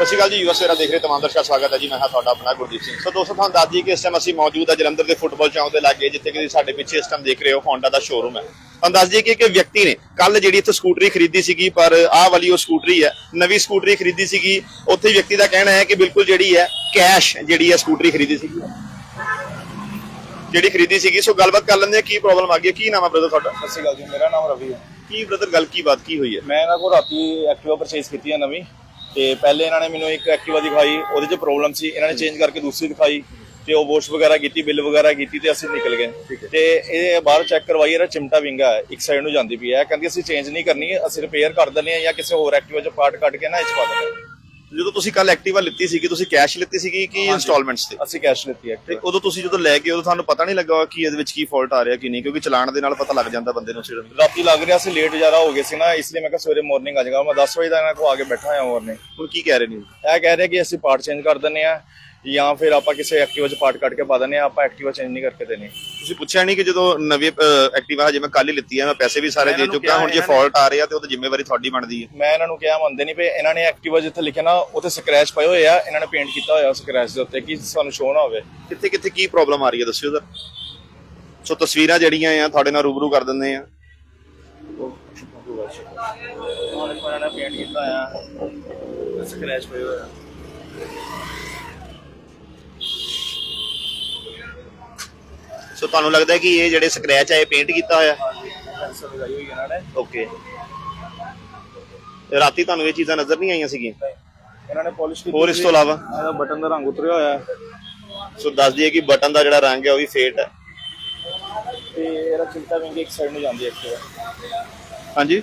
ਸਤਿ ਸ਼੍ਰੀ ਅਕਾਲ ਜੀ US vera ਦੇਖ ਰਹੇ ਤਮਾਮ ਦਰਸ਼ਕਾਂ ਦਾ ਸਵਾਗਤ ਹੈ ਜੀ। ਮੈਂ ਹਾਂ ਤੁਹਾਡਾ ਆਪਣਾ ਗੁਰਦੀਪ ਸਿੰਘ। ਸੋ ਦੋਸਤੋ ਤੁਹਾਨੂੰ ਦੱਸ ਦਈਏ ਕਿ ਇਸ ਟਾਈਮ ਅਸੀਂ ਮੌਜੂਦ ਹਾਂ ਜਲੰਧਰ ਦੇ ਫੁੱਟਬਾਲ ਚੌਂਕ ਦੇ ਲਾਗੇ ਜਿੱਥੇ ਕਿ ਸਾਡੇ ਪਿੱਛੇ ਇਸ ਟਾਈਮ ਦੇਖ ਰਹੇ ਹੋ ਹੋਂਡਾ ਦਾ ਸ਼ੋਰੂਮ ਹੈ। ਤੁਹਾਨੂੰ ਦੱਸ ਦਈਏ ਕਿ ਇੱਕ ਵਿਅਕਤੀ ਨੇ ਕੱਲ ਜਿਹੜੀ ਇੱਥੇ ਸਕੂਟਰੀ ਖਰੀਦੀ ਸੀਗੀ ਪਰ ਆਹ ਵਾਲੀ ਉਹ ਸਕੂਟਰੀ ਹੈ ਨਵੀਂ ਸਕੂਟਰੀ ਖਰੀਦੀ ਸੀਗੀ। ਉੱਥੇ ਵਿਅਕਤੀ ਦਾ ਕਹਿਣਾ ਹੈ ਕਿ ਬਿਲਕੁਲ ਜਿਹੜੀ ਹੈ ਕੈਸ਼ ਜਿਹੜੀ ਹੈ ਸਕੂਟਰੀ ਖਰੀਦੀ ਸੀਗੀ। ਜਿਹੜੀ ਖਰੀਦੀ ਸੀਗੀ ਸੋ ਗੱਲਬਾਤ ਕਰ ਲੈਂਦੇ ਹਾਂ ਕੀ ਪ੍ਰੋਬਲਮ ਆ ਗਈ ਕੀ ਨਾਮ ਹੈ ਬ੍ਰਦਰ ਤੁਹਾਡਾ? ਸਤਿ ਸ਼੍ਰੀ ਅਕਾਲ ਜੀ ਮੇਰਾ ਨਾਮ ਰਵੀ ਹੈ। ਕੀ ਬ੍ਰਦਰ ਗੱਲ ਕੀ ਬਾਤ ਕੀ ਹੋਈ ਹੈ? ਮੈਂ ਇਹਨਾਂ ਕੋਲ ਰਾਤੀ ਐਕਟਿਵਾ ਪਰਚੇਸ ਕੀਤੀ ਹੈ ਨਵੀਂ। ਤੇ ਪਹਿਲੇ ਇਹਨਾਂ ਨੇ ਮੈਨੂੰ ਇੱਕ ਐਕਟਿਵਾ ਦਿਖਾਈ ਉਹਦੇ 'ਚ ਪ੍ਰੋਬਲਮ ਸੀ। ਇਹਨਾਂ ਨੇ ਚੇਂਜ ਕਰਕੇ ਦੂਸਰੀ ਦਿਖਾਈ ਤੇ ਉਹ ਵਾਸ਼ ਵਗੈਰਾ ਕੀਤੀ ਬਿੱਲ ਵਗੈਰਾ ਕੀਤੀ ਤੇ ਅਸੀਂ ਨਿਕਲ ਗਏ। ਤੇ ਇਹ ਬਾਹਰ ਚੈੱਕ ਕਰਵਾਈ ਇਹਦਾ ਚਿਮਟਾ ਵਿੰਗਾ ਹੈ, ਇੱਕ ਸਾਈਡ ਨੂੰ ਜਾਂਦੀ ਪਈ ਹੈ। ਕਹਿੰਦੀ ਅਸੀਂ ਚੇਂਜ ਨਹੀਂ ਕਰਨੀ ਅਸੀਂ ਰਿਪੇਅਰ ਕਰ ਦਿੰਦੇ ਹਾਂ ਜਾਂ ਕਿਸੇ ਹੋਰ ਐਕਟਿਵਾ 'ਚ ਪਾਰਟ ਕੱਢ ਕੇ ਨਾ ਇਹ 'ਚ ਪਾ ਦਿੰਦੇ ਜਦੋਂ ਤੁਸੀਂ ਕੱਲ ਐਕਟਿਵਾ ਲਿੱਤੀ ਸੀਗੀ ਤੁਸੀਂ ਕੈਸ਼ ਲਿੱਤੀ ਸੀਗੀ ਕਿ ਇਨਸਟਾਲਮੈਂਟਸ ਤੇ? ਅਸੀਂ ਕੈਸ਼ ਲਿੱਤੀ ਤੇ ਐਕਟਿਵਾ ਉਦੋਂ ਤੁਸੀਂ ਜਦੋਂ ਲੈ ਗਏ ਉਦੋਂ ਤੁਹਾਨੂੰ ਪਤਾ ਨਹੀਂ ਲੱਗਾ ਕਿ ਇਹਦੇ ਵਿੱਚ ਕੀ ਫਾਲਟ ਆ ਰਿਹਾ ਕਿ ਨਹੀਂ? ਕਿਉਂਕਿ ਚਲਾਣ ਦੇ ਨਾਲ ਪਤਾ ਲੱਗ ਜਾਂਦਾ ਬੰਦੇ ਨੂੰ ਸਿਰ। ਰਾਤੀ ਲੱਗ ਰਿਹਾ ਸੀ ਲੇਟ ਜ਼ਿਆਦਾ ਹੋ ਗਏ ਸੀ ਨਾ ਇਸ ਲਈ ਮੈਂ ਕਿਹਾ ਸਵੇਰੇ ਮਾਰਨਿੰਗ ਆ ਜਾਗਾ ਮੈਂ 10 ਵਜੇ ਦਾ ਇਹਨਾਂ ਕੋਲ ਆ ਕੇ ਬੈਠਾ ਹਾਂ ਮਾਰਨਿੰਗ ਹੁਣ ਕੀ ਕਹਿ ਰਹੇ ਨੇ? ਇਹ ਕਹਿ ਰਹੇ ਕਿ ਅਸੀਂ ਪਾਰਟ ਚੇਂਜ ਕਰ ਦਿੰਨੇ ਆ ਜਾਂ ਫਿਰ ਆਪਾਂ ਕਿਸੇ ਐਕਟਿਵਾ 'ਚ ਪਾਰਟ ਕੱਢ ਕੇ ਪਾ ਦਿੰਨੇ ਆ ਆਪਾਂ ਐਕਟਿਵਾ ਚੇਂਜ ਨਹੀਂ ਕਰਕੇ ਦੇਣੀ। ਤੁਸੀਂ ਪੁੱਛਿਆ ਨਹੀਂ ਕਿ ਜਦੋਂ ਨਵੀਂ ਐਕਟਿਵਾ ਹਜੇ ਮੈਂ ਕੱਲ ਹੀ ਲਿੱਤੀ ਹੈ ਮੈਂ ਪੈਸੇ ਵੀ ਸਾਰੇ ਦੇ ਚੁੱਕਾ ਹੁਣ ਜੇ ਫਾਲਟ ਆ ਰਿਹਾ ਤੇ ਉਹਦੀ ਜ਼ਿੰਮੇਵਾਰੀ ਤੁਹਾਡੀ ਬਣਦੀ ਹੈ ਮੈਂ ਇਹਨਾਂ ਨੂੰ ਕਿਹਾ ਮੰਨਦੇ ਨਹੀਂ ਪਏ ਇਹਨਾਂ ਨੇ ਐਕਟਿਵਾ ਜਿੱਥੇ ਲਿਖਿਆ ਨਾ ਉੱਥੇ ਸਕ੍ਰੈਚ ਪਏ ਹੋਏ ਆ ਇਹਨਾਂ ਨੇ ਪੇਂਟ ਕੀਤਾ ਹੋਇਆ ਸਕ੍ਰੈਚ ਦੇ ਉੱਤੇ ਕਿ ਸਾਨੂੰ ਸ਼ੋਅ ਨਾ ਹੋਵੇ ਕਿੱਥੇ ਕਿੱਥੇ ਕੀ ਪ੍ਰੋਬਲਮ ਆ ਰਹੀ ਹੈ ਦੱਸਿਓ ਜ਼ਰਾ ਸੋ ਤਸਵੀਰਾਂ ਜਿਹੜੀਆਂ ਆ ਤੁਹਾਡੇ ਨਾਲ ਰੂਬਰੂ ਕਰ ਦਿੰਦੇ ਆ ਉਹਨਾਂ ਨੇ ਪੇਂਟ ਕੀਤਾ ਹੋਇਆ ਸਕ੍ਰੈਚ ਪਏ ਹੋਏ ਆ ਸੋ ਤੁਹਾਨੂੰ ਲੱਗਦਾ ਕਿ ਇਹ ਜਿਹੜੇ ਸਕ੍ਰੈਚ ਆ ਇਹ ਪੇਂਟ ਕੀਤਾ ਹੋਇਆ? ਪੈਨਸਲ ਲਗਾਈ ਹੋਈ ਇਹਨਾਂ ਨੇ। ਓਕੇ ਰਾਤੀ ਤੁਹਾਨੂੰ ਇਹ ਚੀਜ਼ਾਂ ਨਜ਼ਰ ਨਹੀਂ ਆਈਆਂ ਸੀਗੀਆਂ? ਇਹਨਾਂ ਨੇ ਪਾਲਿਸ਼ ਕੀਤੀ ਹੋਰ ਇਸ ਤੋਂ ਇਲਾਵਾ? ਇਹਦਾ ਬਟਨ ਦਾ ਰੰਗ ਉਤਰਿਆ ਹੋਇਆ। ਹੈ ਸੋ ਦੱਸ ਦਈਏ ਕਿ ਬਟਨ ਦਾ ਜਿਹੜਾ ਰੰਗ ਹੈ ਉਹ ਵੀ ਫੇਟ ਹੈ ਤੇ ਇਹਦਾ ਚਿਮਟਾ ਵਿੰਗ ਇੱਕ ਸਾਈਡ ਨੂੰ ਜਾਂਦੀ ਹੈ ਐਕਟਿਵਾ ਹਾਂਜੀ?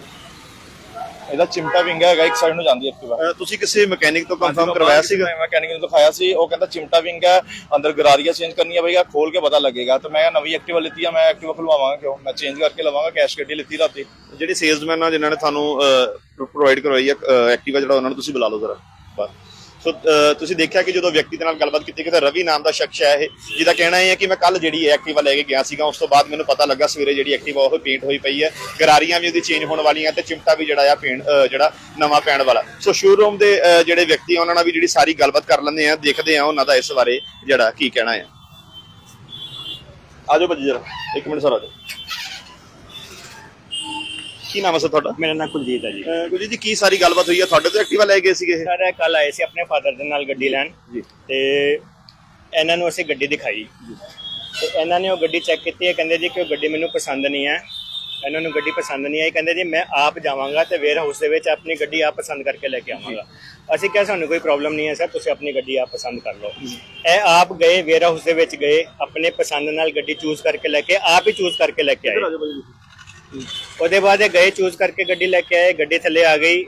ਇਹਦਾ ਚਿਮਟਾ ਵਿੰਗ ਹੈਗਾ ਇੱਕ ਸਾਈਡ ਨੂੰ ਜਾਂਦੀ ਹੈ ਐਕਟਿਵਾ ਅਹ ਤੁਸੀਂ ਕਿਸੇ ਮਕੈਨਿਕ ਤੋਂ ਕੰਫਰਮ ਕਰਵਾਇਆ ਸੀਗਾ? ਮੈਕੈਨਿਕ ਨੂੰ ਦਿਖਾਇਆ ਸੀ ਉਹ ਕਹਿੰਦਾ ਚਿਮਟਾ ਵਿੰਗ ਹੈ ਅੰਦਰ ਗਰਾਰੀਆਂ ਚੇਂਜ ਕਰਨੀਆਂ ਪਏਗਾ ਖੋਲ ਕੇ ਪਤਾ ਲੱਗੇਗਾ। ਤੇ ਮੈਂ ਨਵੀਂ ਐਕਟਿਵਾ ਲਿੱਤੀ ਆ ਮੈਂ ਐਕਟਿਵਾ ਖੁਲਵਾਵਾਂਗਾ ਕਿਉਂ? ਮੈਂ ਚੇਂਜ ਕਰਕੇ ਲਵਾਂਗਾ ਕੈਸ਼ ਗੱਡੀ ਲਿੱਤੀ ਰਾਤੀ। ਜਿਹੜੇ ਸੇਲਸਮੈਨ ਆ ਜਿਨ੍ਹਾਂ ਨੇ ਤੁਹਾਨੂੰ ਪ੍ਰੋਵਾਈਡ ਕਰਵਾਈ ਹੈ ਐਕਟਿਵਾ ਜਿਹੜਾ ਉਹਨਾਂ ਨੂੰ ਤੁਸੀਂ ਬੁਲਾ ਲਓ ਜ਼ਰਾ। ਬਸ। ਸੋ ਅਹ, ਤੁਸੀਂ ਦੇਖਿਆ ਕਿ ਜਦੋਂ ਵਿਅਕਤੀ ਦੇ ਨਾਲ ਗੱਲਬਾਤ ਕੀਤੀ ਕਿ ਰਵੀ ਨਾਮ ਦਾ ਸ਼ਖਸ ਹੈ ਇਹ ਜਿਹਦਾ ਕਹਿਣਾ ਇਹ ਹੈ ਕਿ ਮੈਂ ਕੱਲ ਜਿਹੜੀ ਐਕਟਿਵਾ ਲੈ ਕੇ ਗਿਆ ਸੀਗਾ ਉਸ ਤੋਂ ਬਾਅਦ ਮੈਨੂੰ ਪਤਾ ਲੱਗਾ ਸਵੇਰੇ ਜਿਹੜੀ ਐਕਟਿਵਾ ਉਹ ਪੇਂਟ ਹੋਈ ਪਈ ਹੈ। ਗਰਾਰੀਆਂ ਵੀ ਉਹਦੀ ਚੇਂਜ ਹੋਣ ਵਾਲੀਆਂ ਤੇ ਚਿਮਟਾ ਵੀ ਜਿਹੜਾ ਆ ਪੇਂਟ ਜਿਹੜਾ ਨਵਾਂ ਪੈਣ ਵਾਲਾ। ਸੋ ਸ਼ੋਰੂਮ ਦੇ ਅਹ, ਜਿਹੜੇ ਵਿਅਕਤੀ ਆ, ਉਹਨਾਂ ਨਾਲ ਵੀ ਜਿਹੜੀ ਸਾਰੀ ਗੱਲਬਾਤ ਕਰ ਲੈਂਦੇ ਆ ਦੇਖਦੇ ਆ ਉਹਨਾਂ ਦਾ ਇਸ ਬਾਰੇ ਜਿਹੜਾ ਕੀ ਕਹਿਣਾ ਹੈ ਆਜੋ ਭਾਜੀ ਜਰਾ ਇੱਕ ਮਿੰਟ ਸਰ ਆਜੋ ਕੀ ਨਾਮ ਹੈ ਸਰ ਤੁਹਾਡਾ? ਮੇਰਾ ਨਾਮ ਕੁਲਜੀਤ ਹੈ ਜੀ। ਅਹ ਗੁਰਜੀਤ ਜੀ ਕੀ ਸਾਰੀ ਗੱਲਬਾਤ ਹੋਈ ਹੈ? ਤੁਹਾਡੇ ਤੋਂ ਐਕਟਿਵਾ ਲੈ ਗਏ ਸੀਗੇ ਇਹ? ਸਰ ਕੱਲ ਆਏ ਸੀ ਆਪਣੇ ਫਾਦਰ ਦੇ ਨਾਲ ਗੱਡੀ ਲੈਣ। ਜੀ। ਤੇ ਇਹਨਾਂ ਨੂੰ ਅਸੀਂ ਗੱਡੀ ਦਿਖਾਈ। ਤੇ ਇਹਨਾਂ ਨੇ ਉਹ ਗੱਡੀ ਚੈੱਕ ਕੀਤੀ ਹੈ। ਕਹਿੰਦੇ ਜੀ ਕਿ ਉਹ ਗੱਡੀ ਮੈਨੂੰ ਪਸੰਦ ਨਹੀਂ ਹੈ। ਇਹਨਾਂ ਨੂੰ ਗੱਡੀ ਪਸੰਦ ਨਹੀਂ ਆਈ। ਕਹਿੰਦੇ ਜੀ ਮੈਂ ਆਪ ਜਾਵਾਂਗਾ ਤੇ ਵੇਅਰ ਹਾਊਸ ਦੇ ਵਿੱਚ ਆਪਣੀ ਗੱਡੀ ਆਪ ਪਸੰਦ ਕਰਕੇ ਲੈ ਕੇ ਆਵਾਂਗਾ। ਅਸੀਂ ਕਿਹਾ ਸਾਨੂੰ ਕੋਈ ਪ੍ਰੋਬਲਮ ਨਹੀਂ ਹੈ ਸਰ। ਤੁਸੀਂ ਆਪਣੀ ਗੱਡੀ ਆਪ ਪਸੰਦ ਕਰ ਲਓ। ਇਹ ਆਪ ਗਏ ਵੇਅਰ ਹਾਊਸ ਦੇ ਵਿੱਚ ਗਏ। ਆਪਣੇ ਪਸੰਦ ਨਾਲ ਗੱਡੀ ਚੂਜ਼ ਕਰਕੇ ਲੈ ਕੇ ਆਪ ਹੀ ਚੂਜ਼ ਕਰਕੇ ਲੈ ਕੇ ਆਏ। ਉਹਦੇ ਬਾਅਦ ਇਹ ਗਏ ਚੂਜ਼ ਕਰਕੇ ਗੱਡੀ ਲੈ ਕੇ ਆਏ ਗੱਡੀ ਥੱਲੇ ਆ ਗਈ।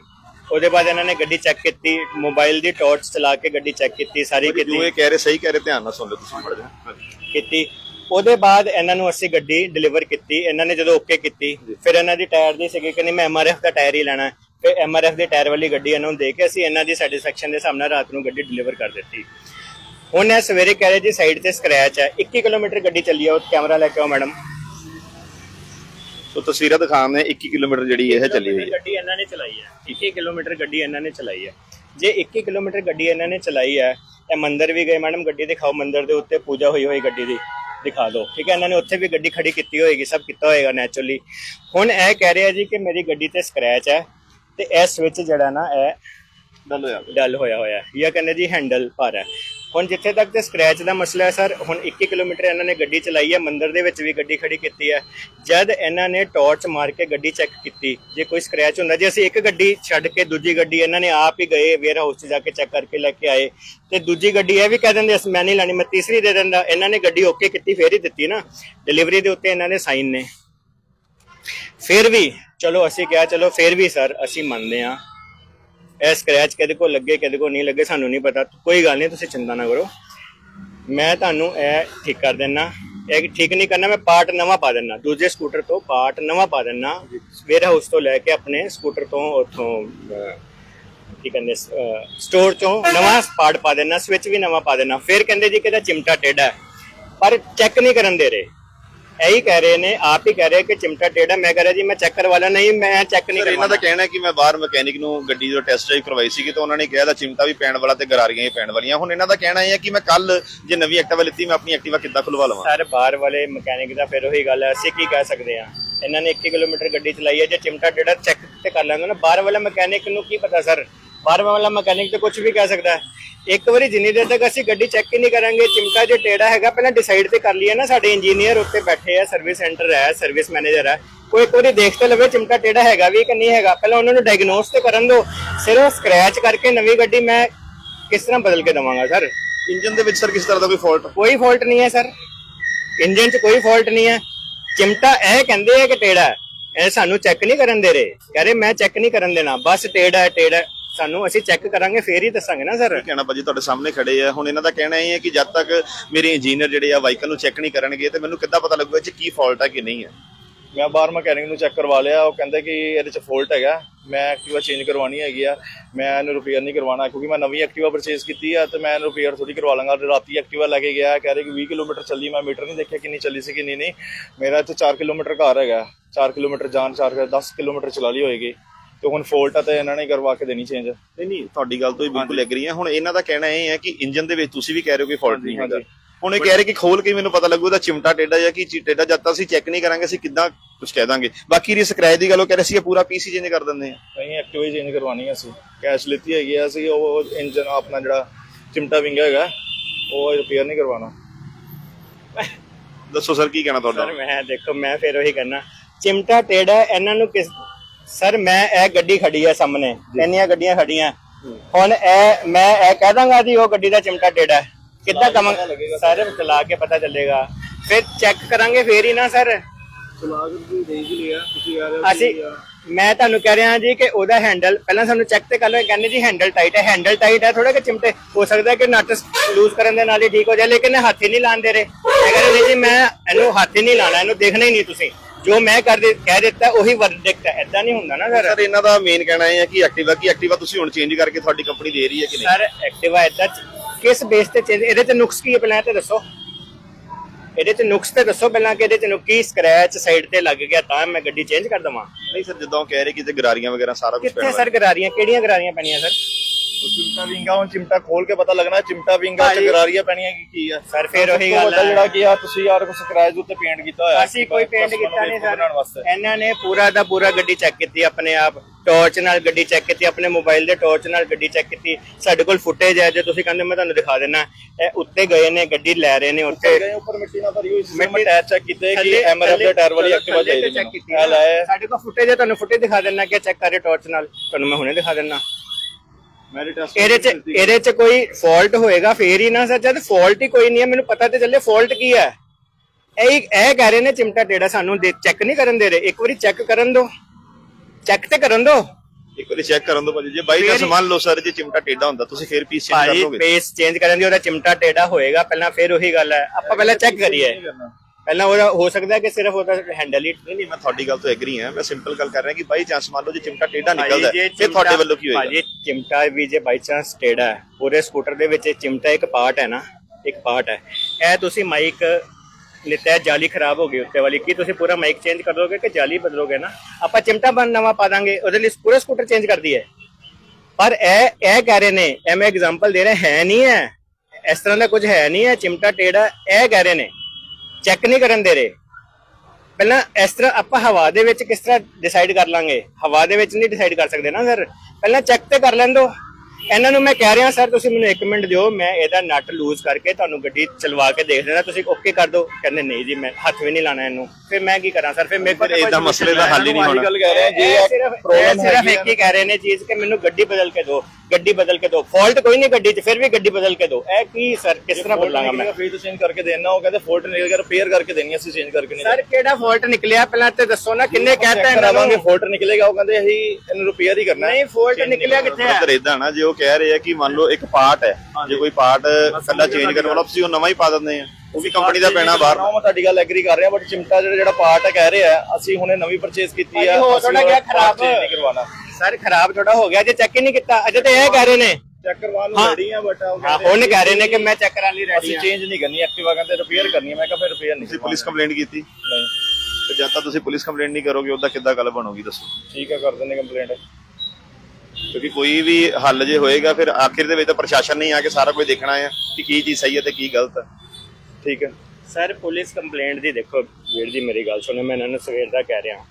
ਉਹਦੇ ਬਾਅਦ ਇਹਨਾਂ ਨੇ ਗੱਡੀ ਚੈੱਕ ਕੀਤੀ ਮੋਬਾਈਲ ਦੀ ਟਾਰਚ ਚਲਾ ਕੇ ਗੱਡੀ ਚੈੱਕ ਕੀਤੀ ਸਾਰੀ ਜੋ ਕੀਤੀ। ਇਹ ਕਹਿ ਰਹੇ ਸਹੀ ਕਹਿ ਰਹੇ ਧਿਆਨ ਨਾਲ ਸੁਣ ਲਓ ਤੁਸੀਂ ਮੜ ਜਾ ਕੀਤੀ। ਉਹਦੇ ਬਾਅਦ ਇਹਨਾਂ ਨੂੰ ਅਸੀਂ ਗੱਡੀ ਡਿਲੀਵਰ ਕੀਤੀ। ਇਹਨਾਂ ਨੇ ਜਦੋਂ ਓਕੇ ਕੀਤੀ ਫਿਰ ਇਹਨਾਂ ਦੀ ਟਾਇਰ ਦੀ ਸੀਗੀ ਕਿ ਨਹੀਂ ਮੈਂ ਐਮਆਰਐਫ ਦਾ ਟਾਇਰ ਹੀ ਲੈਣਾ ਹੈ। ਫਿਰ ਐਮਆਰਐਫ ਦੇ ਟਾਇਰ ਵਾਲੀ ਗੱਡੀ ਇਹਨਾਂ ਨੂੰ ਦੇ ਕੇ ਅਸੀਂ ਇਹਨਾਂ ਦੀ ਸੈਟੀਸਫੈਕਸ਼ਨ ਦੇ ਸਾਹਮਣੇ ਰਾਤ ਨੂੰ ਗੱਡੀ ਡਿਲੀਵਰ ਕਰ ਦਿੱਤੀ। ਹੁਣ ਇਹ ਸਵੇਰੇ ਕਹਿ ਰਹੇ ਜੀ ਸਾਈਡ ਤੇ ਸਕ੍ਰੈਚ ਹੈ। 21 ਕਿਲੋਮੀਟਰ ਗੱਡੀ ਚੱਲੀ ਆ ਉਹ ਕੈਮਰਾ ਲੈ ਕੇ ਆਓ ਮੈਡਮ। ਸੋ ਤਸਵੀਰਾਂ ਦਿਖਾਉਣ ਨੇ 21 ਕਿਲੋਮੀਟਰ ਜਿਹੜੀ ਇਹ ਚੱਲੀ ਹੋਈ ਹੈ। ਗੱਡੀ ਇਹਨਾਂ ਨੇ ਚਲਾਈ ਹੈ। 21 ਕਿਲੋਮੀਟਰ ਗੱਡੀ ਇਹਨਾਂ ਨੇ ਚਲਾਈ ਹੈ। ਜੇ 21 ਕਿਲੋਮੀਟਰ ਗੱਡੀ ਇਹਨਾਂ ਨੇ ਚਲਾਈ ਹੈ ਇਹ ਮੰਦਿਰ ਵੀ ਗਏ ਮੈਡਮ ਗੱਡੀ ਦਿਖਾਓ ਮੰਦਿਰ ਦੇ ਉੱਤੇ ਪੂਜਾ ਹੋਈ ਹੋਈ ਗੱਡੀ ਦੀ ਦਿਖਾ ਦਿਓ। ਠੀਕ ਹੈ ਇਹਨਾਂ ਨੇ ਉੱਥੇ ਵੀ ਗੱਡੀ ਖੜੀ ਕੀਤੀ ਹੋਏਗੀ ਸਭ ਕੀਤਾ ਹੋਏਗਾ ਨੈਚੁਰਲੀ ਹੁਣ ਇਹ ਕਹਿ ਰਿਹਾ ਜੀ ਕਿ ਮੇਰੀ ਗੱਡੀ ਤੇ ਸਕ੍ਰੈਚ ਹੈ ਤੇ ਇਹ ਸਵਿਚ ਜਿਹੜਾ ਨਾ ਇਹ ਡਲ ਹੋਇਆ ਡਲ ਹੋਇਆ ਹੋਇਆ। ਜਾਂ ਕਹਿੰਦੇ ਜੀ ਹੈਂਡਲ ਭਾਰ ਹੈ। ਹੁਣ ਜਿੱਥੇ ਤੱਕ ਤੇ ਸਕ੍ਰੈਚ ਦਾ ਮਸਲਾ ਹੈ, ਸਰ, ਹੁਣ 21 ਕਿਲੋਮੀਟਰ ਇਹਨਾਂ ਨੇ ਗੱਡੀ ਚਲਾਈ ਹੈ, ਮੰਦਿਰ ਦੇ ਵਿੱਚ ਵੀ ਗੱਡੀ ਖੜੀ ਕੀਤੀ ਹੈ। ਜਦ ਇਹਨਾਂ ਨੇ ਟਾਰਚ ਮਾਰ ਕੇ ਗੱਡੀ ਚੈੱਕ ਕੀਤੀ, ਜੇ ਕੋਈ ਸਕ੍ਰੈਚ ਹੁੰਦਾ, ਜੇ ਅਸੀਂ ਇੱਕ ਗੱਡੀ ਛੱਡ ਕੇ ਦੂਜੀ ਗੱਡੀ ਇਹਨਾਂ ਨੇ ਆਪ ਹੀ ਗਏ ਵੇਅਰ ਹਾਊਸ 'ਚ ਜਾ ਕੇ ਚੈੱਕ ਕਰਕੇ ਲੈ ਕੇ ਆਏ, ਤੇ ਦੂਜੀ ਗੱਡੀ ਇਹ ਵੀ ਕਹਿ ਦਿੰਦੇ, ਅਸੀਂ ਮੈਂ ਨਹੀਂ ਲੈਣੀ, ਮੈਂ ਤੀਸਰੀ ਦੇ ਦਿੰਦਾ, ਇਹਨਾਂ ਨੇ ਗੱਡੀ ਓਕੇ ਕੀਤੀ, ਫੇਰ ਹੀ ਦਿੱਤੀ ਨਾ। ਡਿਲੀਵਰੀ ਦੇ ਉੱਤੇ ਇਹਨਾਂ ਨੇ ਸਾਈਨ ਨੇ। ਫਿਰ ਵੀ, ਚਲੋ ਅਸੀਂ ਕਿਹਾ, ਚਲੋ ਫਿਰ ਵੀ, ਸਰ, ਅਸੀਂ ਮੰਨਦੇ ਹਾਂ। ਇਹ ਸਕ੍ਰੈਚ ਕਿਹਦੇ ਕੋਲ ਲੱਗੇ ਕਿਹਦੇ ਕੋਲ ਨਹੀਂ ਲੱਗੇ, ਸਾਨੂੰ ਨਹੀਂ ਪਤਾ। ਕੋਈ ਗੱਲ ਨਹੀਂ, ਤੁਸੀਂ ਚਿੰਤਾ ਨਾ ਕਰੋ। ਮੈਂ ਤੁਹਾਨੂੰ ਇਹ ਠੀਕ ਕਰ ਦੇਣਾ ਇਹ ਠੀਕ ਨਹੀਂ ਕਰਨਾ, ਮੈਂ ਪਾਰਟ ਨਵਾਂ ਪਾ ਦੇਣਾ ਦੂਜੇ ਸਕੂਟਰ ਤੋਂ ਪਾਰਟ ਨਵਾਂ ਪਾ ਦੇਣਾ ਵੇਅਰ ਹਾਊਸ ਤੋਂ ਲੈ ਕੇ ਆਪਣੇ ਸਕੂਟਰ ਤੋਂ ਉਥੋਂ ਕੀ ਕਹਿੰਦੇ ਸਟੋਰ ਤੋਂ ਨਵਾਂ ਪਾਰਟ ਪਾ ਦੇਣਾ ਸਵਿਚ ਵੀ ਨਵਾਂ ਪਾ ਦੇਣਾ ਫਿਰ ਕਹਿੰਦੇ ਜੀ ਕਿਹਦਾ ਚਿਮਟਾ ਟੇਢਾ ਪਰ ਚੈੱਕ ਨਹੀਂ ਕਰਨ ਦੇ ਰਹੇ। ਇਹੀ ਕਹਿ ਰਹੇ ਨੇ ਆਪ ਹੀ ਕਹਿ ਰਹੇ ਕਿ ਚਿਮਟਾ ਟੇੜਾ ਮੈਂ ਕਹਿ ਰਿਹਾ ਜੀ ਮੈਂ ਚੈੱਕ ਕਰਵਾ ਲਾਂ ਨਹੀਂ ਮੈਂ ਚੈੱਕ ਨਹੀਂ ਸਰ ਇਹਨਾਂ ਕਰਵਾਉਣਾ। ਦਾ ਕਹਿਣਾ ਹੈ ਕਿ ਮੈਂ ਬਾਹਰ ਮਕੈਨਿਕ ਨੂੰ ਗੱਡੀ ਦਾ ਟੈਸਟ ਡਰਾਈਵ ਕਰਵਾਈ ਸੀ ਤਾਂ ਉਹਨਾਂ ਨੇ ਕਿਹਾ ਦਾ ਚਿਮਟਾ ਵੀ ਪੈਣ ਵਾਲਾ ਤੇ ਗਰਾਰੀਆਂ ਵੀ ਪੈਣ ਵਾਲੀਆਂ। ਹੁਣ ਇਹਨਾਂ ਦਾ ਕਹਿਣਾ ਇਹ ਹੈ ਕਿ ਮੈਂ ਕੱਲ ਜੇ ਨਵੀਂ ਐਕਟਿਵਾ ਲਿੱਤੀ ਮੈਂ ਆਪਣੀ ਐਕਟਿਵਾ ਕਿੱਦਾਂ ਖੁਲਵਾ ਲਵਾਂ? ਸਰ ਬਾਹਰ ਵਾਲੇ ਮਕੈਨਿਕ ਦਾ ਫਿਰ ਉਹੀ ਗੱਲ ਹੈ। ਅਸੀਂ ਕੀ ਕਹਿ ਸਕਦੇ ਆ ਇਹਨਾਂ ਨੇ 1 ਕਿਲੋਮੀਟਰ ਗੱਡੀ ਚਲਾਈ ਹੈ ਜੇ ਚਿਮਟਾ ਟੇੜਾ ਚੈੱਕ ਤੇ ਕਰ ਲੈਂਦਾ ਨਾ ਬਾਹਰ ਵਾਲਾ ਮਕੈਨਿਕ ਨੂੰ ਕੀ ਪਤਾ ਸਰ? ਬਾਹਰ ਵਾਲਾ ਮਕੈਨਿਕ ਤੇ ਕੁਝ ਵੀ ਕਹਿ ਸਕਦਾ ਹੈ। ਇੱਕ ਵਾਰੀ ਜਿੰਨੀ ਦੇਰ ਤੱਕ ਅਸੀਂ ਗੱਡੀ ਚੈੱਕ ਹੀ ਨਹੀਂ ਕਰਾਂਗੇ ਚਿਮਟਾ ਜੇ ਟੇੜਾ ਹੈਗਾ ਪਹਿਲਾਂ ਡਿਸਾਈਡ ਤੇ ਕਰ ਲਈਏ ਨਾ ਸਾਡੇ ਇੰਜੀਨੀਅਰ ਉੱਤੇ ਬੈਠੇ ਆ ਸਰਵਿਸ ਸੈਂਟਰ ਹੈ ਸਰਵਿਸ ਮੈਨੇਜਰ ਹੈ। ਕੋਈ ਇੱਕ ਵਾਰੀ ਦੇਖ ਤੇ ਲਵੇ ਚਿਮਟਾ ਟੇੜਾ ਹੈਗਾ ਵੀ ਕਿ ਨਹੀਂ ਹੈਗਾ। ਪਹਿਲਾਂ ਉਹਨਾਂ ਨੂੰ ਡਾਇਗਨੋਸ ਤੇ ਕਰਨ ਦਿਓ ਸਿਰਫ ਸਕ੍ਰੈਚ ਕਰਕੇ ਨਵੀਂ ਗੱਡੀ ਮੈਂ ਕਿਸ ਤਰ੍ਹਾਂ ਬਦਲ ਕੇ ਦਵਾਂਗਾ ਸਰ ਇੰਜਨ ਦੇ ਵਿੱਚ ਸਰ ਕਿਸ ਤਰ੍ਹਾਂ ਦਾ ਕੋਈ ਫਾਲਟ ਕੋਈ ਫਾਲਟ ਨਹੀਂ ਹੈ ਸਰ ਇੰਜਨ 'ਚ ਕੋਈ ਫਾਲਟ ਨਹੀਂ ਹੈ। ਚਿਮਟਾ ਇਹ ਕਹਿੰਦੇ ਆ ਕਿ ਟੇੜਾ ਹੈ। ਇਹ ਸਾਨੂੰ ਚੈੱਕ ਨਹੀਂ ਕਰਨ ਦੇ ਰਹੇ। ਕਹ ਰਹੇ ਮੈਂ ਚੈੱਕ ਨਹੀਂ ਕਰਨ ਦੇਣਾ। ਬਸ ਟੇੜਾ ਹੈ ਟੇੜਾ। ਸਾਨੂੰ ਅਸੀਂ ਚੈੱਕ ਕਰਾਂਗੇ ਫੇਰ ਹੀ ਦੱਸਾਂਗੇ ਨਾ ਸਰ ਕਹਿਣਾ ਭਾਜੀ? ਤੁਹਾਡੇ ਸਾਹਮਣੇ ਖੜੇ ਆ। ਹੁਣ ਇਹਨਾਂ ਦਾ ਕਹਿਣਾ ਇਹ ਹੈ ਕਿ ਜਦ ਤੱਕ ਮੇਰੇ ਇੰਜੀਨੀਅਰ ਜਿਹੜੇ ਆ ਵਾਹੀਕਲ ਨੂੰ ਚੈੱਕ ਨਹੀਂ ਕਰਨਗੇ ਤੇ ਮੈਨੂੰ ਕਿੱਦਾਂ ਪਤਾ ਲੱਗੂਗਾ ਇਹ 'ਚ ਕੀ ਫਾਲਟ ਹੈ ਕਿ ਨਹੀਂ ਹੈ ਮੈਂ ਬਾਹਰ ਮਕੈਨਿਕ ਨੂੰ ਚੈੱਕ ਕਰਵਾ ਲਿਆ। ਉਹ ਕਹਿੰਦੇ ਕਿ ਇਹਦੇ ਚ ਫਾਲਟ ਹੈਗਾ। ਮੈਂ ਐਕਟਿਵਾ ਚੇਂਜ ਕਰਵਾਉਣੀ ਹੈਗੀ ਆ। ਮੈਂ ਇਹਨੂੰ ਰਿਪੇਅਰ ਨਹੀਂ ਕਰਵਾਉਣਾ ਕਿਉਂਕਿ ਮੈਂ ਨਵੀਂ ਐਕਟਿਵਾ ਪਰਚੇਸ ਕੀਤੀ ਆ ਤੇ ਮੈਂ ਇਹਨੂੰ ਰਿਪੇਅਰ ਥੋੜੀ ਕਰਵਾ ਲਾਂਗਾ। ਰਾਤੀ ਐਕਟਿਵਾ ਲੈ ਕੇ ਗਿਆ। ਕਹਿ ਰਹੇ ਕਿ 20 ਕਿਲੋਮੀਟਰ ਚੱਲੀ ਮੈਂ ਮੀਟਰ ਨਹੀਂ ਦੇਖਿਆ ਕਿੰਨੀ ਚੱਲੀ ਸੀ ਕਿੰਨੀ ਨਹੀਂ। ਮੇਰਾ ਇੱਥੇ 4 ਕਿਲੋਮੀਟਰ ਘਰ ਹੈਗਾ। 4 ਕਿਲੋਮੀਟਰ ਜਾਣ 4 10 ਕਿਲੋਮੀਟਰ ਚਲਾ ਲਈ ਹੋਏਗੀ। ਤੇ ਹੁਣ ਫਾਲਟ ਆ ਤੇ ਇਹਨਾਂ ਨੇ ਕਰਵਾ ਕੇ ਦੇਣੀ ਚੇਂਜ ਨਹੀਂ ਨਹੀਂ ਤੁਹਾਡੀ ਗੱਲ ਤੋਂ ਹੀ ਬਿਲਕੁਲ ਐਗਰੀ ਹੈ ਹੁਣ ਇਹਨਾਂ ਦਾ ਕਹਿਣਾ ਇਹ ਹੈ ਕਿ ਇੰਜਨ ਦੇ ਵਿੱਚ ਤੁਸੀਂ ਵੀ ਕਹਿ ਰਹੇ ਹੋ ਕਿ ਫਾਲਟ ਨਹੀਂ ਹੈਗਾ। ਹੁਣ ਇਹ ਕਹਿ ਰਹੇ ਕਿ ਖੋਲ ਕੇ ਮੈਨੂੰ ਪਤਾ ਲੱਗੂ ਤਾਂ ਚਿਮਟਾ ਟੇਡਾ ਜਾਂ ਕੀ ਚੀ- ਟੇਡਾ ਜਦ ਤੱਕ ਅਸੀਂ ਚੈੱਕ ਨਹੀਂ ਕਰਾਂਗੇ ਅਸੀਂ ਕਿੱਦਾਂ ਕੁਝ ਕਹਿ ਦਾਂਗੇ। ਬਾਕੀ ਰੀ ਸਕ੍ਰੈਚ ਦੀ ਗੱਲ ਉਹ ਕਹਿ ਰਹੇ ਸੀ ਇਹ ਪੂਰਾ ਪੀਸੀ ਚੇਂਜ ਕਰ ਦਿੰਦੇ ਆ। ਨਹੀਂ ਐਕਟਿਵਾ ਹੀ ਚੇਂਜ ਕਰਵਾਉਣੀ ਹੈ ਅਸੀਂ। ਕੈਸ਼ ਲਿੱਤੀ ਹੈਗੀ ਆ ਅਸੀਂ ਉਹ ਇੰਜਨ ਆਪਣਾ ਜਿਹੜਾ ਚਿਮਟਾ ਵਿੰਗ ਹੈਗਾ ਉਹ ਰਿਪੇਅਰ ਨਹੀਂ ਕਰਵਾਉਣਾ। ਦੱਸੋ ਸਰ ਕੀ ਕਹਿਣਾ ਤੁਹਾਡਾ? ਸਰ ਮੈਂ ਦੇਖੋ ਮੈਂ ਫਿਰ ਉਹੀ ਕਰਨਾ ਚਿਮਟਾ ਟੇੜਾ ਹੈ, ਇਹਨਾਂ ਨੂੰ ਕਿਸ ਸਰ ਮੈਂ ਇਹ ਗੱਡੀ ਖੜੀ ਹੈ ਸਾਹਮਣੇ। ਇੰਨੀਆਂ ਗੱਡੀਆਂ ਖੜੀਆਂ। ਹੁਣ ਇਹ ਮੈਂ ਇਹ ਕਹਿ ਦਾਂਗਾ ਜੀ ਉਹ ਗੱਡੀ ਦਾ ਚਿਮਟਾ ਟੇੜਾ। ਕਿੱਦਾਂ ਕਮ ਸਰ ਚਲਾ ਕੇ ਪਤਾ ਚੱਲੇਗਾ। ਫਿਰ ਚੈੱਕ ਕਰਾਂਗੇ ਫੇਰ ਹੀ ਨਾ ਸਰ। ਅਸੀਂ ਮੈਂ ਤੁਹਾਨੂੰ ਕਹਿ ਰਿਹਾ ਜੀ ਕਿ ਉਹਦਾ ਹੈਂਡਲ ਪਹਿਲਾਂ ਸਾਨੂੰ ਚੈੱਕ ਤੇ ਕਰ ਲਓ ਕਹਿੰਦੇ ਜੀ ਹੈਂਡਲ ਟਾਈਟ ਹੈ। ਹੈਂਡਲ ਟਾਈਟ ਹੈ ਥੋੜਾ ਕਿ ਚਿਮਟੇ ਹੋ ਸਕਦਾ ਕਿ ਨਟ ਲੂਜ਼ ਕਰਨ ਦੇ ਨਾਲ ਹੀ ਠੀਕ ਹੋ ਜਾਏ ਲੇਕਿਨ ਹੱਥ ਹੀ ਨਹੀਂ ਲਾਣ ਦੇ ਰਹੇ। ਮੈਂ ਕਹਿੰਦਾ ਜੀ ਮੈਂ ਇਹਨੂੰ ਹੱਥ ਹੀ ਨਹੀਂ ਲਾਣਾ ਇਹਨੂੰ ਦੇਖਣਾ ਹੀ ਨਹੀਂ ਤੁਸੀਂ। ਜੋ ਮੈਂ ਕਰ ਦੇ ਕਹਿ ਦਿੱਤਾ ਉਹੀ ਵਰਡਿਕਟ ਹੈ। ਐਦਾਂ ਨਹੀਂ ਹੁੰਦਾ ਨਾ ਸਰ। ਸਰ ਇਹਨਾਂ ਦਾ ਮੇਨ ਕਹਿਣਾ ਇਹ ਹੈ ਕਿ ਐਕਟਿਵਾ ਕੀ ਐਕਟਿਵਾ ਤੁਸੀਂ ਹੁਣ ਚੇਂਜ ਕਰਕੇ ਤੁਹਾਡੀ ਕੰਪਨੀ ਦੇ ਰਹੀ ਹੈ ਕਿ ਨਹੀਂ? ਸਰ ਐਕਟਿਵਾ ਐਦਾਂ ਕਿਸ ਬੇਸ ਤੇ change- ਇਹਦੇ ਤੇ ਨੁਕਸ ਕੀ ਹੈ ਪਹਿਲਾਂ ਤੇ ਦੱਸੋ। ਇਹਦੇ ਤੇ ਨੁਕਸ ਤੇ ਦੱਸੋ ਪਹਿਲਾਂ ਕਿ ਇਹਦੇ ਤੇ ਨੁਕੀ ਸਕ੍ਰੈਚ ਸਾਈਡ ਤੇ ਲੱਗ ਗਿਆ ਤਾਂ ਮੈਂ ਗੱਡੀ ਚੇਂਜ ਕਰ ਦਵਾਂ। ਨਹੀਂ ਸਰ ਜਿੱਦਾਂ ਕਹਿ ਰਹੇ ਕਿ ਤੇ ਗਰਾਰੀਆਂ ਵਗੈਰਾ ਸਾਰਾ ਕੁਝ ਕਿੱਥੇ ਸਰ ਗਰਾਰੀਆਂ? ਕਿਹੜੀਆਂ ਗਰਾਰੀਆਂ ਪੈਣੀਆਂ ਸਰ? ਚਿਮਟਾ ਵਿੰਗਾ ਹੁਣ ਚਿਮਟਾ ਖੋਲ ਕੇ ਪਤਾ ਲੱਗਣਾ ਚਿਮਟਾ ਵਿੰਗਾ ਭਾਜੀ, ਗਰਾਰੀਆਂ ਪੈਣੀਆਂ ਕੀ ਕੀ ਆ। ਸਰ ਫਿਰ ਉਹੀ ਗੱਲ ਹੈ। ਜਿਹੜਾ ਕੀ ਆ ਤੁਸੀਂ ਯਾਰ ਕੋ ਸਕ੍ਰੈਚ ਉੱਤੇ ਪੇਂਟ ਕੀਤਾ ਹੋਇਆ। ਅਸੀਂ ਕੋਈ ਪੇਂਟ ਕੀਤਾ ਨਹੀਂ ਸਰ। ਇਹਨਾਂ ਨੇ ਪੂਰਾ ਦਾ ਪੂਰਾ ਗੱਡੀ ਚੈੱਕ ਕੀਤੀ ਆਪਣੇ ਆਪ। ਟਾਰਚ ਨਾਲ ਗੱਡੀ ਚੈੱਕ ਕੀਤੀ ਆਪਣੇ ਮੋਬਾਈਲ ਦੇ ਟਾਰਚ ਨਾਲ ਗੱਡੀ ਚੈੱਕ ਕੀਤੀ। ਸਾਡੇ ਕੋਲ ਫੁਟੇਜ ਹੈ ਜੇ ਤੁਸੀਂ ਕਹਿੰਦੇ ਮੈਂ ਤੁਹਾਨੂੰ ਦਿਖਾ ਦੇਣਾ ਇਹ ਉੱਤੇ ਗਏ ਨੇ ਗੱਡੀ ਲੈ ਰਹੇ ਨੇ ਉੱਤੇ ਗਏ ਉੱਪਰ ਮਿੱਟੀ ਨਾਲ ਭਰੀ ਹੋਈ ਸੀ ਮੈਂ ਮਿੱਟੀ- ਟਾਇਰ ਚੈੱਕ ਕੀਤੇ ਕਿ ਐਮਆਰਐਫ ਦੇ ਟਾਇਰ ਵਾਲੀ ਐਕਟਿਵਾ ਚਾਹੀਦੀ check ਕੀਤੀ ਇਹ ਲਾਇਆ ਸਾਡੇ ਕੋਲ ਫੁਟੇਜ ਹੈ ਤੁਹਾਨੂੰ ਫੁਟੇਜ ਦਿਖਾ ਦੇਣਾ ਕਿ ਚੈੱਕ ਕਰੇ ਟਾਰਚ ਨਾਲ। ਤੁਹਾਨੂੰ ਮੈਂ ਹੁਣੇ ਦਿਖਾ ਦੇਣਾ ਇਹਦੇ ਚ ਇਹਦੇ ਚ ਕੋਈ ਫਾਲਟ ਹੋਏਗਾ ਫੇਰ ਹੀ ਨਾ ਸਰ ਜਦ ਫਾਲਟ ਹੀ ਕੋਈ ਨਹੀਂ ਹੈ ਮੈਨੂੰ ਪਤਾ ਤੇ ਚੱਲੇ ਫਾਲਟ ਕੀ ਹੈ ਇਹ ਇਹ ਕਹਿ ਰਹੇ ਨੇ ਚਿਮਟਾ ਟੇੜਾ ਸਾਨੂੰ ਚੈੱਕ ਨਹੀਂ ਕਰਨ ਦੇ ਰਹੇ। ਇੱਕ ਵਾਰੀ ਚੈੱਕ ਕਰਨ ਦੋ। ਚੈੱਕ ਤੇ ਕਰਨ ਦੋ। ਇੱਕ ਵਾਰੀ ਚੈੱਕ ਕਰਨ ਦੋ ਭਾਜੀ। ਜੇ ਬਾਈ ਚਾਂਸ ਮੰਨ ਲਓ ਸਰ ਜੇ ਚਿਮਟਾ ਟੇਡਾ ਹੁੰਦਾ ਤੁਸੀਂ ਫੇਰ ਪੀਸ ਚੇਂਜ ਕਰ ਭਾਜੀ ਦੋਗੇ। ਪੇਸ ਚੇਂਜ ਕਰਨ ਦੀ ਉਹਦਾ ਚਿਮਟਾ ਟੇੜਾ ਹੋਏਗਾ ਪਹਿਲਾਂ ਫੇਰ ਉਹੀ ਗੱਲ ਹੈ। ਆਪਾਂ ਪਹਿਲਾਂ ਚੈੱਕ ਕਰੀਏ। ਪਹਿਲਾਂ ਉਹਦਾ ਹੋ ਸਕਦਾ ਕਿ ਸਿਰਫ ਉਹਦਾ ਹੈਂਡਲ ਹੀ ਨਹੀਂ ਮੈਂ ਤੁਹਾਡੀ ਗੱਲ ਤੋਂ ਐਗਰੀ ਹਾਂ। ਮੈਂ ਸਿੰਪਲ ਗੱਲ ਕਰ ਰਿਹਾ ਕਿ ਬਾਈ ਚਾਂਸ ਮੰਨ ਲਓ ਜੇ ਚਿਮਟਾ ਟੇਡਾ ਨਿਕਲਦਾ ਹੈ, ਫਿਰ ਤੁਹਾਡੇ ਵੱਲੋਂ ਕੀ ਹੋਏਗਾ? ਭਾਜੀ ਚਿਮਟਾ ਵੀ ਜੇ ਬਾਈ ਚਾਂਸ ਟੇੜਾ ਹੈ ਪੂਰੇ ਸਕੂਟਰ ਦੇ ਵਿੱਚ ਚਿਮਟਾ ਇੱਕ ਪਾਰਟ ਹੈ ਨਾ ਇੱਕ ਪਾਰਟ ਹੈ। ਇਹ ਤੁਸੀਂ ਮਾਈਕ ਲਿੱਤਾ ਜਾਲੀ ਖਰਾਬ ਹੋ ਗਈ ਉੱਤੇ ਵਾਲੀ। ਕੀ ਤੁਸੀਂ ਪੂਰਾ ਮਾਈਕ ਚੇਂਜ ਕਰ ਦੋਗੇ ਕਿ ਜਾਲੀ ਬਦਲੋਗੇ ਨਾ? ਆਪਾਂ ਚਿਮਟਾ ਬਣ ਨਵਾਂ ਪਾ ਦਾਂਗੇ ਉਹਦੇ ਲਈ ਪੂਰਾ ਸਕੂਟਰ ਚੇਂਜ ਕਰ ਦਈਏ ਪਰ ਇਹ ਇਹ ਕਹਿ ਰਹੇ ਨੇ ਇਹ ਮੈਂ ਐਗਜ਼ਾਮਪਲ ਦੇ ਰਿਹਾ ਹੈ ਨਹੀਂ ਹੈ। ਇਸ ਤਰ੍ਹਾਂ ਦਾ ਕੁਝ ਹੈ ਨਹੀਂ ਹੈ ਚਿਮਟਾ ਟੇੜਾ ਇਹ ਕਹਿ ਰਹੇ ਨੇ। ਚੈੱਕ ਨਹੀਂ ਕਰਨ ਦੇ ਰਹੇ। ਪਹਿਲਾਂ ਇਸ ਤਰ੍ਹਾਂ ਆਪਾਂ ਹਵਾ ਦੇ ਵਿੱਚ ਕਿਸ ਤਰ੍ਹਾਂ ਡਿਸਾਈਡ ਕਰ ਲਾਂਗੇ? ਹਵਾ ਦੇ ਵਿੱਚ ਨਹੀਂ ਡਿਸਾਈਡ ਕਰ ਸਕਦੇ ਨਾ ਸਰ ਪਹਿਲਾਂ ਚੈੱਕ ਤੇ ਕਰ ਲੈਣ ਲੈਂਦੋ ਇਹਨਾਂ ਨੂੰ ਮੈਂ ਕਹਿ ਰਿਹਾ ਸਰ ਤੁਸੀਂ ਮੈਨੂੰ 1 ਮਿੰਟ ਦਿਓ ਮੈਂ ਇਹਦਾ ਨਟ ਲੂਜ਼ ਕਰਕੇ ਤੁਹਾਨੂੰ ਗੱਡੀ ਚਲਵਾ ਕੇ ਦੇਖ ਦੇਣਾ ਤੁਸੀਂ ਓਕੇ ਕਰ ਦਿਓ। ਕਹਿੰਦੇ ਨਹੀਂ ਜੀ ਮੈਂ ਹੱਥ ਵੀ ਨਹੀਂ ਲਾਣਾ ਇਹਨੂੰ। ਫਿਰ ਮੈਂ ਕੀ ਕਰਾਂ ਸਰ? ਫਿਰ ਮੇਰੇ ਕੋਲ ਏਦਾਂ ਮਸਲੇ ਦਾ ਹੱਲ ਹੀ ਨਹੀਂ ਹੋਣਾ। ਗੱਲ ਕਹਿ ਰਹੇ ਜੇ ਇਹ ਸਿਰਫ ਪ੍ਰੋਬਲਮ ਸਿਰਫ ਇੱਕ ਹੀ ਕਹਿ ਰਹੇ ਨੇ ਚੀਜ਼ ਕਿ ਮੈਨੂੰ ਗੱਡੀ ਬਦਲ ਕੇ ਦਿਓ ਗੱਡੀ ਬਦਲ ਕੇ ਦਿਓ। ਫਾਲਟ ਕੋਈ ਨਹੀਂ ਗੱਡੀ 'ਚ ਫਿਰ ਵੀ ਗੱਡੀ ਬਦਲ ਕੇ ਦਿਓ। ਇਹ ਕੀ ਸਰ? ਕਿਸ ਤਰ੍ਹਾਂ ਬਦਲਾਂਗਾ ਮੈਂ? ਫੇਰ ਚੇਂਜ ਕਰਕੇ ਦੇਣਾ ਉਹ ਕਹਿੰਦੇ ਫੋਲਟ ਨਿਕਲ ਗਿਆ ਰਿਪੇਅਰ ਕਰਕੇ ਦੇਣੀ ਅਸੀਂ ਚੇਂਜ ਕਰਕੇ ਨਹੀਂ ਸਰ ਕਿਹੜਾ ਫਾਲਟ ਨਿਕਲਿਆ? ਪਹਿਲਾਂ ਤੇ ਦੱਸੋ ਨਾ ਕਿੰਨੇ ਕਹਿਤਾ ਇਹਨਾਂ ਨੂੰ? ਫੋਲਟ ਨਿਕਲੇਗਾ ਉਹ ਕਹਿੰਦੇ ਅਸੀਂ ਇਹਨੂੰ ਰਿਪੇਅਰ ਹੀ ਕਰਨਾ ਨਹੀਂ ਫਾਲਟ ਨਿਕਲਿਆ ਕਿੱਥੇ ਹੈ? ਇਦਾਂ ਨਾ ਜੇ ਉਹ ਕਹਿ ਰਹੇ ਆ ਕਿ ਮੰਨ ਲਓ ਇੱਕ ਪਾਰਟ ਹੈ। ਜੇ ਕੋਈ ਪਾਰਟ ਕੱਲਾ ਚੇਂਜ ਕਰਨ ਵਾਲਾ ਤੁਸੀਂ ਉਹ ਨਵਾਂ ਹੀ ਪਾ ਦਿੰਦੇ ਆ। ਉਹ ਵੀ ਕੰਪਨੀ ਦਾ ਪੈਣਾ ਬਾਹਰ। ਮੈਂ ਤੁਹਾਡੀ ਗੱਲ ਐਗਰੀ ਕਰ ਰਿਹਾ ਬਟ ਚਿਮਟਾ ਜਿਹੜਾ ਜਿਹੜਾ ਪਾਰਟ ਹੈ ਕਹਿ ਰਿਹਾ ਅਸੀਂ ਹੁਣੇ ਨਵੀਂ ਪਰਚੇਸ ਕੀਤੀ ਆ ਹੋ ਉਹ ਗਿਆ ਖਰਾਬ। ਨਹੀਂ ਕਰਵਾਉਣਾ। ਸਰ ਖਰਾਬ ਥੋੜਾ ਹੋ ਗਿਆ ਜੇ ਚੈੱਕ ਹੀ ਨਹੀਂ ਕੀਤਾ ਅਜੇ ਤੇ ਇਹ ਕਹਿ ਰਹੇ ਨੇ। ਚੈੱਕ ਕਰਵਾਉਣ ਨੂੰ। ਰੈਡੀ ਆ ਬਟ ਉਹ ਹਾਂ ਹੁਣ ਕਹਿ ਰਹੇ ਨੇ ਕਿ ਮੈਂ ਚੈੱਕ ਲਈ ਰੈਡੀ ਅਸੀਂ ਚੇਂਜ ਨਹੀਂ ਕਰਨੀ ਐਕਟਿਵਾ ਕਹਿੰਦੇ ਰਿਪੇਅਰ ਕਰਨੀ ਹੈ ਮੈਂ ਕਿਹਾ ਫਿਰ ਰਿਪੇਅਰ ਨਹੀਂ ਤੁਸੀਂ ਪੁਲਿਸ ਕੰਪਲੇਂਟ ਕੀਤੀ? ਨਹੀਂ। ਤੇ ਜਦ ਤੱਕ ਤੁਸੀਂ ਪੁਲਿਸ ਕੰਪਲੇਂਟ ਨਹੀਂ ਕਰੋਗੇ ਉਹਦਾ ਕਿੱਦਾਂ ਗੱਲ ਬਣੂਗੀ ਦੱਸੋ। ਠੀਕ ਹੈ ਕਰ ਦਿੰਦੇ ਕੰਪਲੇਂਟ ਕਿਉਂਕਿ ਕੋਈ ਵੀ ਹੱਲ ਜੇ ਹੋਏਗਾ, ਫਿਰ ਆਖਿਰ ਦੇ ਵਿੱਚ ਤਾਂ ਪ੍ਰਸ਼ਾਸਨ ਨਹੀਂ ਆ ਕੇ ਸਾਰਾ ਕੁਝ ਦੇਖਣਾ ਹੈ ਕਿ ਕੀ ਚੀਜ਼ ਸਹੀ ਹੈ ਤੇ ਕੀ ਗਲਤ ਹੈ। ਠੀਕ ਹੈ। ਸਰ, ਪੁਲਿਸ ਕੰਪਲੇਂਟ ਦੀ ਦੇਖੋ, ਵੀਰ ਜੀ ਮੇਰੀ ਗੱਲ ਸੁਣੋ, ਮੈਂ ਇਹਨਾਂ ਨੂੰ ਸਵੇਰ ਦਾ ਕਹਿ ਰਿਹਾ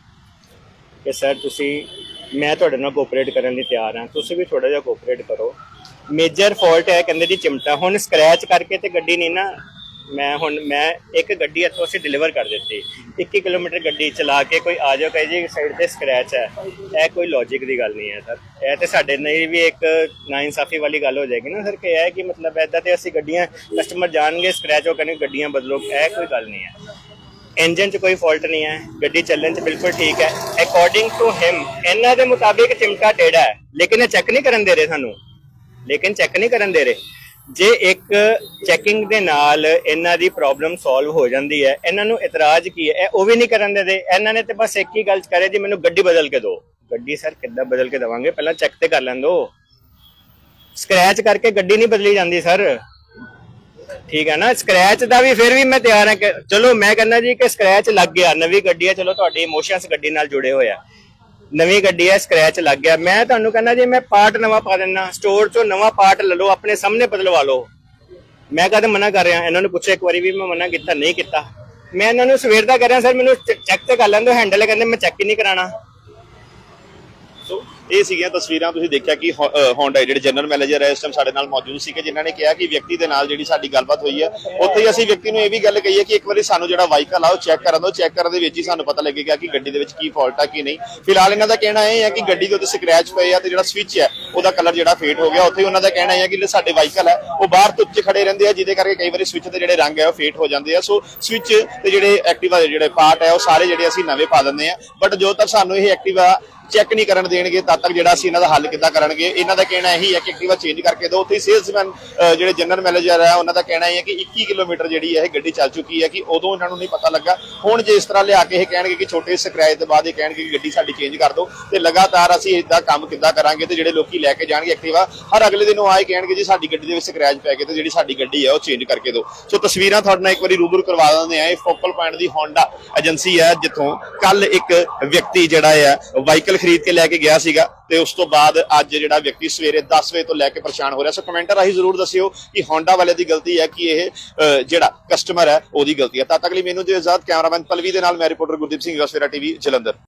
ਕਿ ਸਰ, ਤੁਸੀਂ, ਮੈਂ ਤੁਹਾਡੇ ਨਾਲ ਕੋਆਪਰੇਟ ਕਰਨ ਲਈ ਤਿਆਰ ਹਾਂ, ਤੁਸੀਂ ਵੀ ਥੋੜਾ ਜਿਹਾ ਕੋਆਪਰੇਟ ਕਰੋ। ਮੇਜਰ ਫਾਲਟ ਹੈ, ਕਹਿੰਦੇ ਜੀ ਚਿਮਟਾ, ਹੁਣ ਸਕ੍ਰੈਚ ਕਰਕੇ ਤੇ ਗੱਡੀ ਨਹੀਂ ਨਾ ਮੈਂ ਹੁਣ, ਮੈਂ ਇੱਕ ਗੱਡੀ ਇੱਥੋਂ ਅਸੀਂ ਡਿਲੀਵਰ ਕਰ ਦਿੱਤੀ। 21 ਕਿਲੋਮੀਟਰ ਗੱਡੀ ਚਲਾ ਕੇ ਕੋਈ ਆ ਜਾਓ ਕਹੇ ਜੀ ਸਾਈਡ ਤੇ ਸਕ੍ਰੈਚ ਹੈ। ਇਹ ਕੋਈ ਲੌਜੀਕ ਦੀ ਗੱਲ ਨਹੀਂ ਹੈ ਸਰ ਇਹ ਤੇ ਸਾਡੇ ਲਈ ਵੀ ਇੱਕ ਨਾਇਨਸਾਫੀ ਵਾਲੀ ਗੱਲ ਹੋ ਜਾਏਗੀ ਨਾ ਸਰ ਕਿ ਇਹ ਕਿ ਮਤਲਬ ਐਦਾਂ ਤੇ ਅਸੀਂ ਗੱਡੀਆਂ ਕਸਟਮਰ ਜਾਣਗੇ ਸਕ੍ਰੈਚ ਹੋ ਕੇ ਗੱਡੀਆਂ ਬਦਲੋ, ਇਹ ਕੋਈ ਗੱਲ ਨਹੀਂ ਹੈ। ਇੰਜਨ 'ਚ ਕੋਈ ਫਾਲਟ ਨਹੀਂ ਹੈ। ਗੱਡੀ ਚੱਲਣ 'ਚ ਬਿਲਕੁਲ ਠੀਕ ਹੈ। ਅਕੋਰਡਿੰਗ ਟੂ ਹਿਮ ਇਹਨਾਂ ਦੇ ਮੁਤਾਬਿਕ ਚਿਮਟਾ ਟੇੜਾ ਹੈ। ਲੇਕਿਨ ਇਹ ਚੈੱਕ ਨਹੀਂ ਕਰਨ ਦੇ ਰਹੇ ਸਾਨੂੰ। ਲੇਕਿਨ ਚੈੱਕ ਨਹੀਂ ਕਰਨ ਦੇ ਰਹੇ। ਜੇ ਇੱਕ ਚੈਕਿੰਗ ਦੇ ਨਾਲ ਇਹਨਾਂ ਦੀ ਪ੍ਰੋਬਲਮ ਸੋਲਵ ਹੋ ਜਾਂਦੀ ਹੈ, ਇਹਨਾਂ ਨੂੰ ਇਤਰਾਜ਼ ਕੀ ਹੈ? ਉਹ ਵੀ ਨਹੀਂ ਕਰਨ ਦੇ ਇਹਨਾਂ ਨੇ ਤੇ ਬਸ ਇੱਕ ਹੀ ਗੱਲ ਕਰੇ ਜੀ, ਮੈਨੂੰ ਗੱਡੀ ਬਦਲ ਕੇ ਦਿਓ। ਗੱਡੀ ਸਰ ਕਿੱਦਾਂ ਬਦਲ ਕੇ ਦਵਾਂਗੇ? ਪਹਿਲਾਂ ਚੈੱਕ ਤੇ ਕਰ ਲੈਣ ਦਿਓ। ਸਕ੍ਰੈਚ ਕਰਕੇ ਗੱਡੀ ਨਹੀਂ ਬਦਲੀ ਜਾਂਦੀ ਸਰ। ਠੀਕ ਹੈ ਨਾ? ਸਕ੍ਰੈਚ ਦਾ ਵੀ ਫਿਰ ਵੀ ਮੈਂ ਤਿਆਰ ਹਾਂ ਚਲੋ ਮੈਂ ਕਹਿੰਦਾ ਜੀ ਕਿ ਸਕ੍ਰੈਚ ਲੱਗ ਗਿਆ। ਨਵੀਂ ਗੱਡੀ ਹੈ, ਚਲੋ ਤੁਹਾਡੀ ਇਮੋਸ਼ਨਸ ਗੱਡੀ ਨਾਲ ਜੁੜੇ ਹੋਏ ਆ। ਨਵੀਂ ਗੱਡੀ ਹੈ ਸਕ੍ਰੈਚ ਲੱਗ ਗਿਆ। ਮੈਂ ਤੁਹਾਨੂੰ ਕਹਿੰਦਾ ਜੀ, ਮੈਂ ਪਾਰਟ ਨਵਾਂ ਪਾ ਦਿੰਦਾ ਸਟੋਰ ਚੋਂ ਨਵਾਂ ਪਾਰਟ ਲੈ ਲਓ, ਆਪਣੇ ਸਾਹਮਣੇ ਬਦਲਵਾ ਲਓ। ਮੈਂ ਕਦੇ ਮਨਾ ਕਰ ਰਿਹਾ, ਇਹਨਾਂ ਨੂੰ ਪੁੱਛਿਆ ਇੱਕ ਵਾਰੀ ਵੀ ਮੈਂ ਮਨਾ ਕੀਤਾ, ਨਹੀਂ ਕੀਤਾ। ਮੈਂ ਇਹਨਾਂ ਨੂੰ ਸਵੇਰ ਦਾ ਕਰ ਰਿਹਾ, ਸਰ, ਮੈਨੂੰ ਚੈੱਕ ਤੇ ਕਰ ਲੈਂਦੇ ਹੈਂਡਲ ਕਹਿੰਦੇ ਮੈਂ ਚੈੱਕ ਹੀ ਨਹੀਂ ਕਰਾਣਾ ਸੋ ਇਹ ਸੀਗੀਆਂ ਤਸਵੀਰਾਂ, ਤੁਸੀਂ ਦੇਖਿਆ ਕਿ ਹੋਂਡਾ ਜਿਹੜੇ ਜਨਰਲ ਮੈਨੇਜਰ ਹੈ, ਇਸ ਟਾਈਮ ਸਾਡੇ ਨਾਲ ਮੌਜੂਦ ਸੀਗੇ ਕਿ ਜਿਨ੍ਹਾਂ ਨੇ ਕਿਹਾ ਕਿ ਵਿਅਕਤੀ ਦੇ ਨਾਲ ਜਿਹੜੀ ਸਾਡੀ ਗੱਲਬਾਤ ਹੋਈ ਹੈ, ਉੱਥੇ ਹੀ ਅਸੀਂ ਵਿਅਕਤੀ ਨੂੰ ਇਹ ਵੀ ਗੱਲ ਕਹੀ ਹੈ ਕਿ ਇੱਕ ਵਾਰੀ ਸਾਨੂੰ ਜਿਹੜਾ ਵਾਹੀਕਲ ਆ, ਉਹ ਚੈੱਕ ਕਰਨ ਦਿਓ। ਚੈੱਕ ਕਰਨ ਦੇ ਵਿੱਚ ਹੀ ਸਾਨੂੰ ਪਤਾ ਲੱਗੇਗਾ ਕਿ ਗੱਡੀ ਦੇ ਵਿੱਚ ਕੀ ਫਾਲਟ ਆ, ਕੀ ਨਹੀਂ। ਫਿਲਹਾਲ ਇਹਨਾਂ ਦਾ ਕਹਿਣਾ ਇਹ ਹੈ ਕਿ ਗੱਡੀ ਦੇ ਉੱਤੇ ਸਕ੍ਰੈਚ ਪਏ ਆ ਤੇ ਜਿਹੜਾ ਸਵਿਚ ਹੈ, ਉਹਦਾ ਕਲਰ ਜਿਹੜਾ ਫੇਡ ਹੋ ਗਿਆ। ਉੱਥੇ ਹੀ ਉਹਨਾਂ ਦਾ ਕਹਿਣਾ ਇਹ ਹੈ ਕਿ ਜਿਹੜੇ ਸਾਡੇ ਵਾਹੀਕਲ ਹੈ, ਉਹ ਬਾਹਰ ਧੁੱਪ 'ਚ ਖੜੇ ਰਹਿੰਦੇ ਆ, ਜਿਹਦੇ ਕਰਕੇ ਕਈ ਵਾਰੀ ਸਵਿਚ ਦੇ ਜਿਹੜੇ ਰੰਗ ਹੈ, ਉਹ ਫੇਡ ਹੋ ਜਾਂਦੇ ਆ। ਸੋ ਸਵਿਚ ਤੇ ਜਿਹੜੇ ਐਕਟਿਵਾ ਦੇ ਜਿਹੜੇ ਪਾਰਟ ਹੈ, ਉਹ ਸਾਰੇ ਜਿਹੜੇ ਅਸੀਂ ਨਵੇਂ ਪਾ ਦਿੰਦੇ ਆ। ਬਟ ਜੋ ਤੱਕ ਸਾਨੂੰ ਇਹ ਐਕਟਿਵਾ ਚੈੱਕ ਨਹੀਂ ਕਰਨ ਦੇਣਗੇ, ਤਦ ਤੱਕ ਜਿਹੜਾ ਅਸੀਂ ਇਹਨਾਂ ਦਾ ਹੱਲ ਕਿੱਦਾਂ ਕਰਨਗੇ। ਇਹਨਾਂ ਦਾ ਕਹਿਣਾ ਇਹੀ ਹੈ ਕਿ ਐਕਟਿਵਾ ਚੇਂਜ ਕਰਕੇ ਦਿਓ। ਉੱਥੇ ਸੇਲਸਮੈਨ ਜਿਹੜੇ ਜਨਰਲ ਮੈਨੇਜਰ ਹੈ ਉਹਨਾਂ ਦਾ ਕਹਿਣਾ ਇਹ ਹੈ ਕਿ 21 ਕਿਲੋਮੀਟਰ ਜਿਹੜੀ ਹੈ ਇਹ ਗੱਡੀ ਚੱਲ ਚੁੱਕੀ ਹੈ ਕਿ ਉਦੋਂ ਇਹਨਾਂ ਨੂੰ ਨਹੀਂ ਪਤਾ ਲੱਗਾ। ਹੁਣ ਜੇ ਇਸ ਤਰ੍ਹਾਂ ਲਿਆ ਕੇ ਇਹ ਕਹਿਣਗੇ ਕਿ ਛੋਟੇ ਸਕ੍ਰੈਚ ਦੇ ਬਾਅਦ ਇਹ ਕਹਿਣਗੇ ਕਿ ਗੱਡੀ ਸਾਡੀ ਚੇਂਜ ਕਰ ਦਿਓ, ਤੇ ਲਗਾਤਾਰ ਅਸੀਂ ਇਦਾਂ ਕੰਮ ਕਿੱਦਾਂ ਕਰਾਂਗੇ ਤੇ ਜਿਹੜੇ ਲੋਕੀ ਲੈ ਕੇ ਜਾਣਗੇ ਐਕਟਿਵਾ, ਹਰ ਅਗਲੇ ਦਿਨ ਉਹ ਆਏ ਕਹਿਣਗੇ, ਜੀ, ਸਾਡੀ ਗੱਡੀ ਦੇ ਵਿੱਚ ਸਕ੍ਰੈਚ ਪੈ ਗਏ ਤੇ ਜਿਹੜੀ ਸਾਡੀ ਗੱਡੀ ਹੈ ਉਹ ਚੇਂਜ ਕਰਕੇ ਦਿਓ। ਸੋ ਤਸਵੀਰਾਂ ਤੁਹਾਡੇ ਨਾਲ ਇੱਕ ਵਾਰੀ ਰੂਬਰੂ ਕਰਵਾ ਦਿੰਦੇ ਆ ਇਹ ਫੋਕਲ ਪੁਆਇੰਟ ਦੀ ਹੋਂਡਾ ਏਜੰਸੀ ਹੈ, ਜਿੱਥੋਂ ਕੱਲ ਇੱਕ ਵਿਅਕਤੀ ਜਿਹੜਾ ਹੈ ਵਾਹੀਕਲ ਖਰੀਦ ਕੇ ਲੈ ਕੇ ਗਿਆ ਸੀਗਾ ਤੇ ਉਸ ਤੋਂ ਬਾਅਦ ਅੱਜ ਜਿਹੜਾ ਵਿਅਕਤੀ ਸਵੇਰੇ 10 ਵਜੇ ਤੋਂ ਲੈ ਕੇ ਪਰੇਸ਼ਾਨ ਹੋ ਰਿਹਾ। ਸੋ ਕਮੈਂਟਰ ਰਾਹੀਂ ਜ਼ਰੂਰ ਦੱਸਿਓ ਕਿ ਹੋਂਡਾ ਵਾਲੇ ਦੀ ਗਲਤੀ ਹੈ ਕਿ ਇਹ ਜਿਹੜਾ ਕਸਟਮਰ ਹੈ ਉਹਦੀ ਗਲਤੀ ਹੈ। ਤਦ ਤੱਕ ਲਈ ਮੈਨੂੰ ਜੀ ਆਜ਼ਾਦ ਕੈਮਰਾਮੈਨ ਪਲਵੀ ਦੇ ਨਾਲ, ਮੈਂ ਰਿਪੋਰਟਰ ਗੁਰਦੀਪ ਸਿੰਘ ਗਸਵੇਰਾ ਟੀਵੀ, ਜਲੰਧਰ।